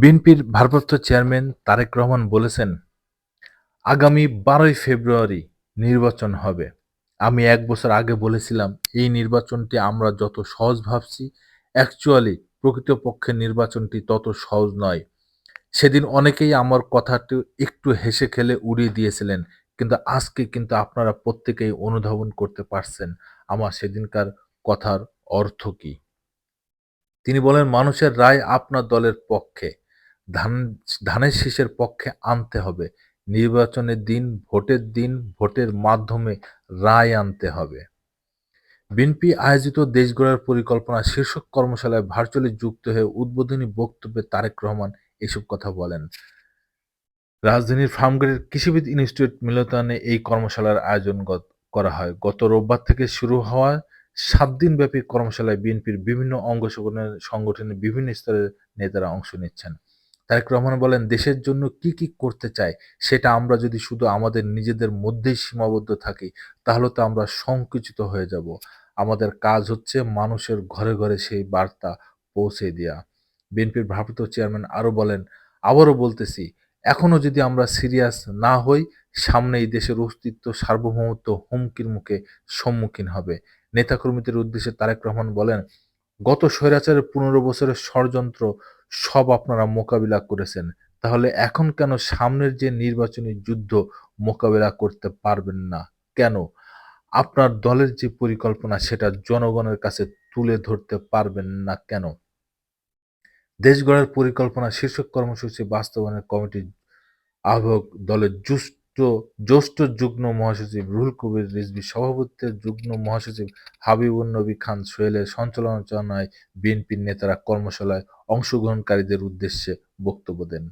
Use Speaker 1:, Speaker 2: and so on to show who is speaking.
Speaker 1: বিএনপির ভারপ্রাপ্ত চেয়ারম্যান তারেক রহমান বলেছেন, আগামী বারোই ফেব্রুয়ারি নির্বাচন হবে। আমি এক বছর আগে বলেছিলাম, এই নির্বাচনটি আমরা যত সহজ ভাবছি, অ্যাকচুয়ালি প্রকৃতপক্ষে নির্বাচনটি তত সহজ নয়। সেদিন অনেকেই আমার কথাটি একটু হেসে খেলে উড়িয়ে দিয়েছিলেন, কিন্তু আজকে কিন্তু আপনারা প্রত্যেকেই অনুধাবন করতে পারছেন আমার সেদিনকার কথার অর্থ কী। তিনি বলেন, মানুষের রায় আপনার দলের পক্ষে, ধান ধানের শীষের পক্ষে আনতে হবে। নির্বাচনের দিন, ভোটের দিন, ভোটের মাধ্যমে রায় আনতে হবে। বিএনপি আয়োজিত দেশ গড়ার পরিকল্পনা শীর্ষক কর্মশালায় ভার্চুয়ালি যুক্ত হয়ে উদ্বোধনী বক্তব্যে তারেক রহমান এসব কথা বলেন। রাজধানীর ফার্মগেটের কৃষিবিদ ইনস্টিটিউট মিলনায়তনে এই কর্মশালার আয়োজন করা হয়। গত রোববার থেকে শুরু হওয়া সাত দিনব্যাপী কর্মশালায় বিএনপির বিভিন্ন অঙ্গ সংগঠনের বিভিন্ন স্তরের নেতারা অংশ নিচ্ছেন। তারেক রহমান বলেন, দেশের জন্য কি কি করতে চাই সেটা আমরা যদি শুধু আমাদের নিজেদের মধ্যেই সীমাবদ্ধ থাকি তাহলে তো আমরা সংকুচিত হয়ে যাব। আমাদের কাজ হচ্ছে মানুষের ঘরে ঘরে সেই বার্তা পৌঁছে দেয়া। বিএনপির ভারপ্রাপ্ত চেয়ারম্যান আরও বলেন, আবারও বলতেছি, এখনও যদি আমরা সিরিয়াস না হই সামনে এই দেশের অস্তিত্ব সার্বভৌমত্ব হুমকির মুখে সম্মুখীন হবে। নেতাকর্মীদের উদ্দেশ্যে তারেক রহমান বলেন, গত স্বৈরাচারের পনেরো বছরের ষড়যন্ত্র সব আপনারা মোকাবিলা করেছেন। তাহলে এখন কেন সামনের যে নির্বাচনী যুদ্ধ মোকাবিলা করতে পারবেন না কেন? আপনার দলের যে পরিকল্পনা সেটা জনগণের কাছে তুলে ধরতে পারবেন না কেন? দেশ গড়ার পরিকল্পনা শীর্ষক কর্মসূচি বাস্তবায়নের কমিটির আহ্বায়ক দলের জ্যেষ্ঠ জ্যেষ্ঠ যুগ্ম মহাসচিব রুহুল কবির রিজভীর সভাপতিত্বে যুগ্ম মহাসচিব হাবিবুন নবী খান সোহেলের সঞ্চালনায় বিএনপির নেতারা কর্মশালায় অংশগ্রহণকারীদের উদ্দেশ্যে বক্তব্য দেন।